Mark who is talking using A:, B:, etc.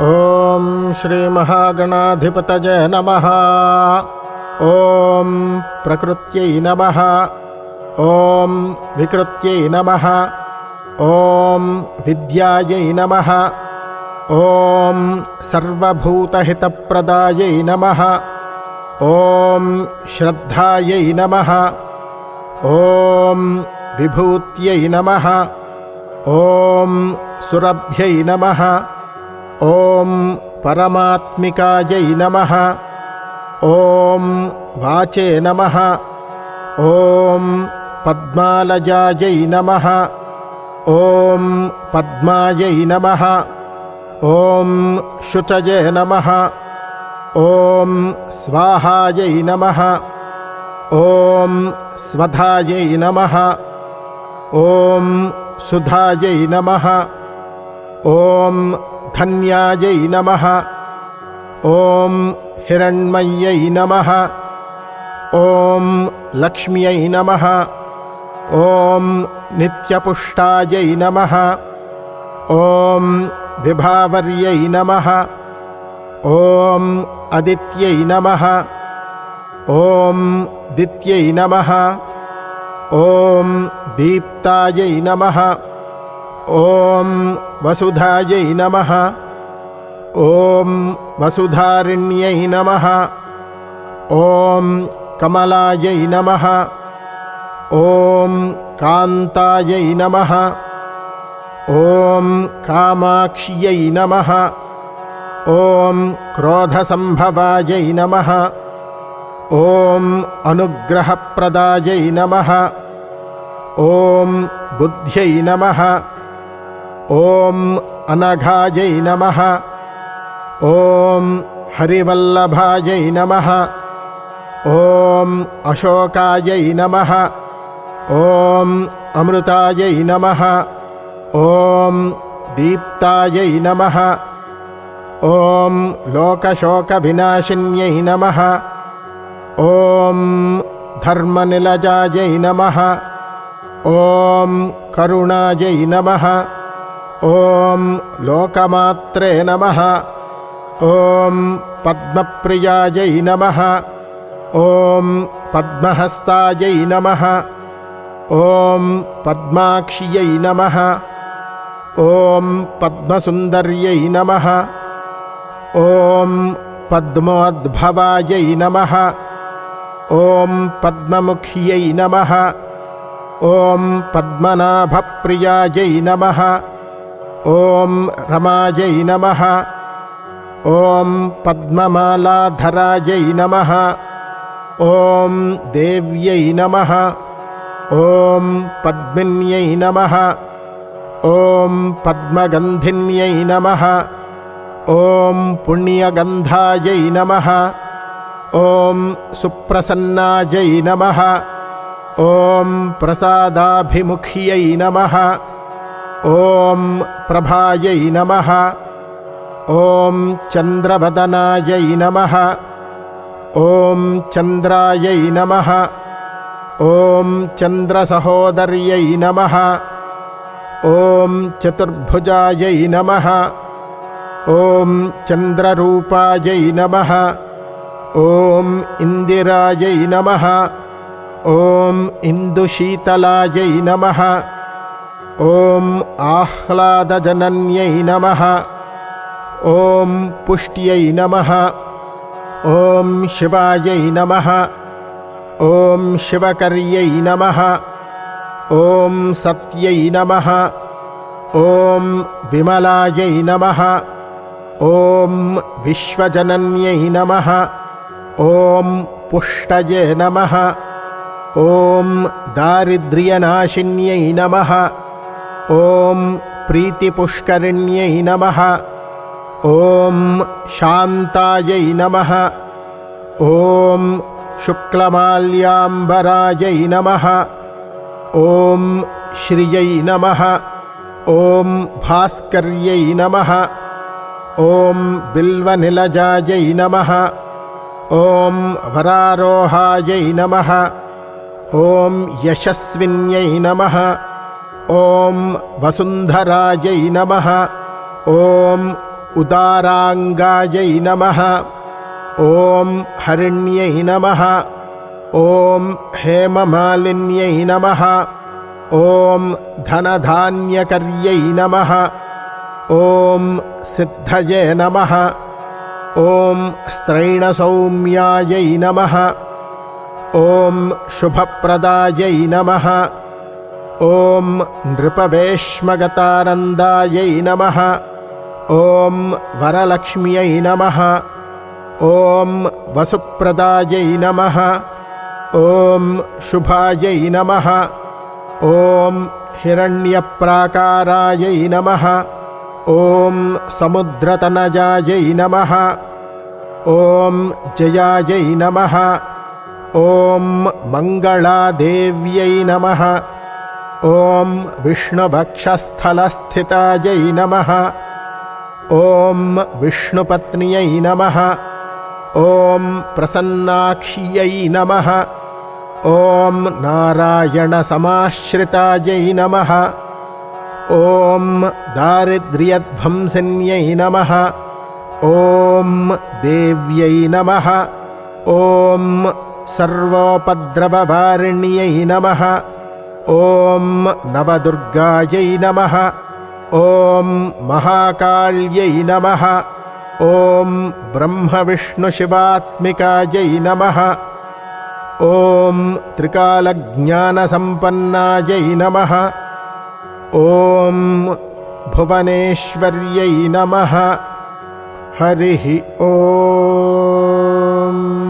A: ॐ श्रीमहागणाधिपतये नमः। ॐ प्रकृत्यै नमः। ॐ विकृत्यै नमः। ॐ विद्यायै नमः। ॐ सर्वभूतहितप्रदायै नमः। ॐ श्रद्धायै नमः। ॐ विभूत्यै नमः। ॐ सुरभ्यै नमः। ॐ परमात्मिकायै नमः। ॐ वाचे नमः। ॐ पद्मालयायै नमः। ॐ पद्मायै नमः। ॐ शुचये नमः। ॐ स्वाहायै नमः। ॐ स्वधायै नमः। ॐ सुधायै नमः। ॐ धन्यायै नमः। ॐ हिरण्मय्यै नमः। ॐ लक्ष्म्यै नमः। ॐ नित्यपुष्टायै नमः। ॐ विभावर्यै नमः। ॐ अदित्यै नमः। ॐ दित्यै नमः। ॐ दीप्तायै नमः ॐ वसुधायै नमः। ॐ वसुधारिण्यै नमः। ॐ कमलायै नमः। ॐ कान्तायै नमः। ॐ कामाक्ष्यै नमः। ॐ क्रोधसम्भवायै नमः। ॐ अनुग्रहप्रदायै नमः। ॐ बुद्ध्यै नमः ॐ अनघायै नमः। ॐ हरिवल्लभायै नमः। ॐ अशोकायै नमः। ॐ अमृतायै नमः। ॐ दीप्तायै नमः। ॐ लोकशोकविनाशिन्यै नमः। ॐ धर्मनिलजायै नमः। ॐ करुणायै नमः। ॐ लोकमात्रे नमः। ॐ पद्मप्रियायै नमः। ॐ पद्महस्तायै नमः। ॐ पद्माक्ष्यै नमः। ॐ पद्मसुन्दर्यै नमः। ॐ पद्मोद्भवायै नमः। ॐ पद्ममुख्यै नमः। ॐ पद्मनाभप्रियायै नमः ॐ रमायै नमः। ॐ पद्ममालाधरायै नमः। ॐ देव्यै नमः। ॐ पद्मिन्यै नमः। ॐ पद्मगन्धिन्यै नमः। ॐ पुण्यगन्धायै नमः। ॐ सुप्रसन्नायै नमः। ॐ प्रसादाभिमुख्यै नमः ॐ प्रभायै नमः। ॐ चन्द्रवदनायै नमः। ॐ चन्द्रायै नमः। ॐ चन्द्रसहोदर्यै नमः। ॐ चतुर्भुजायै नमः। ॐ चन्द्ररूपायै नमः। ॐ इन्दिरायै नमः। ॐ इन्दुशीतलायै नमः ॐ आह्लादजनन्यै नमः। ॐ पुष्ट्यै नमः। ॐ शिवायै नमः। ॐ शिवकर्यै नमः। ॐ सत्यै नमः। ॐ विमलायै नमः। ॐ विश्वजनन्यै नमः। ॐ पुष्टये नमः। ॐ दारिद्र्यनाशिन्यै नमः ॐ प्रीतिपुष्करिण्यै नमः। ॐ शान्तायै नमः। ॐ शुक्लमाल्याम्बरायै नमः। ॐ श्रियै नमः। ॐ भास्कर्यै नमः। ॐ बिल्वनिलजायै नमः। ॐ वरारोहायै नमः। ॐ यशस्विन्यै नमः ॐ वसुन्धरायै नमः। ॐ उदाराङ्गायै नमः। ॐ हरिण्यै नमः। ॐ हेममालिन्यै नमः। ॐ धनधान्यकर्यै नमः। ॐ सिद्धये नमः। ॐ स्त्रैणसौम्यायै नमः। ॐ शुभप्रदायै नमः ॐ नृपवेश्मगतानन्दायै नमः। ॐ वरलक्ष्म्यै नमः। ॐ वसुप्रदायै नमः। ॐ शुभायै नमः। ॐ हिरण्यप्राकारायै नमः। ॐ समुद्रतनजायै नमः। ॐ जयायै नमः। ॐ मङ्गलादेव्यै नमः ॐ विष्णुभक्षस्थलस्थितायै नमः। ॐ विष्णुपत्न्यै नमः। ॐ प्रसन्नाक्ष्यै नमः। ॐ नारायणसमाश्रितायै नमः। ॐ दारिद्र्यध्वंसिन्यै नमः। ॐ देव्यै नमः। ॐ सर्वोपद्रववारिण्यै नमः ॐ नवदुर्गायै नमः। ॐ महाकाल्यै नमः। ॐ ब्रह्मविष्णुशिवात्मिकायै नमः। ॐ त्रिकालज्ञानसम्पन्नायै नमः। ॐ भुवनेश्वर्यै नमः। हरिः ॐ